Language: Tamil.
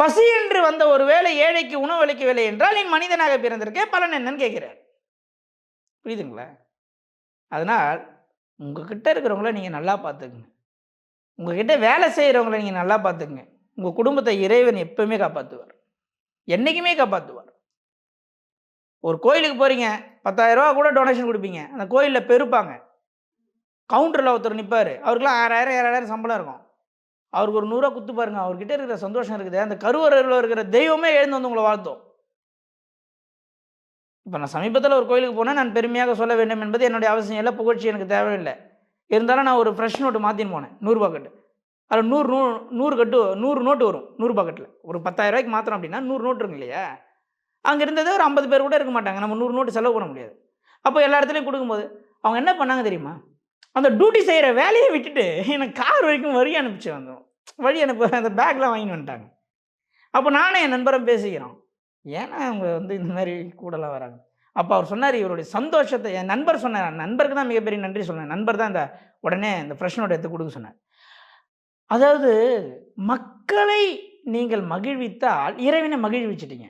பசி என்று வந்த ஒரு வேளை ஏழைக்கு உணவு அளிக்கவில்லை என்றால் நீ மனிதனாக பிறந்திருக்கே பலன் என்னன்னு கேட்கிறார். புரியுதுங்களா? அதனால் உங்ககிட்ட இருக்கிறவங்கள நீங்கள் நல்லா பார்த்துக்குங்க. உங்ககிட்ட வேலை செய்கிறவங்கள நீங்கள் நல்லா பார்த்துக்குங்க. உங்கள் குடும்பத்தை இறைவன் எப்பவுமே காப்பாற்றுவார் என்றைக்குமே காப்பாற்றுவார் ஒரு கோயிலுக்கு போகிறீங்க பத்தாயிரரூபா கூட டொனேஷன் கொடுப்பீங்க. அந்த கோயிலில் பெருப்பாங்க. கவுண்டரில் ஒருத்தர் நிற்பார் அவருக்குலாம் ஆறாயிரம் ஏழாயிரம் சம்பளம் இருக்கும். அவருக்கு ஒரு நூறுரூவா குத்து பாருங்க. அவர்கிட்ட இருக்கிற சந்தோஷம் இருக்குது. அந்த கருவறையில் இருக்கிற தெய்வமே எழுந்து வந்து உங்களை வாழ்த்தும். இப்போ நான் சமீபத்தில் ஒரு கோயிலுக்கு போனேன். நான் பெருமையாக சொல்ல வேண்டும் என்பது என்னுடைய அவசியம் இல்லை. புகழ்ச்சி எனக்கு தேவையில்லை. இருந்தாலும் நான் ஒரு ஃப்ரெஷ் நோட்டு மாற்றின்னு போனேன். நூறுரூபா கட்டு. அதில் நூறு நூறு நூறு கட்டு நூறு நோட்டு வரும். நூறுரூபா கட்டில். ஒரு பத்தாயிரம் ரூபாய்க்கு மாத்திரம் அப்படின்னா நூறு நோட்டு இருக்கு இல்லையா? அங்கே இருந்ததே ஒரு ஐம்பது பேர் கூட இருக்க மாட்டாங்க. நம்ம நூறு நோட்டு செலவு பண்ண முடியாது. அப்போ எல்லா இடத்துலையும் கொடுக்கும்போது அவங்க என்ன பண்ணாங்க தெரியுமா? அந்த டியூட்டி செய்கிற வேலையை விட்டுட்டு எனக்கு கார் வரைக்கும் வழி அனுப்பிச்சு வந்தோம். வழி அனுப்ப அந்த பேக்லாம் வாங்கிட்டு வந்துட்டாங்க. அப்போ நானும் என் நண்பரும் பேசிக்கிறோம். ஏன்னா அவங்க வந்து இந்த மாதிரி கூடலாம் வராங்க. அப்போ அவர் சொன்னார் இவருடைய சந்தோஷத்தை என் நண்பர் சொன்னார். நண்பருக்கு தான் மிகப்பெரிய நன்றி சொன்னேன். நண்பர் தான் இந்த உடனே இந்த ஃப்ரெஷ் நோட் எடுத்து கொடுக்க சொன்னார். அதாவது மக்களை நீங்கள் மகிழ்வித்தால் இறைவனை மகிழ்விச்சிட்டீங்க.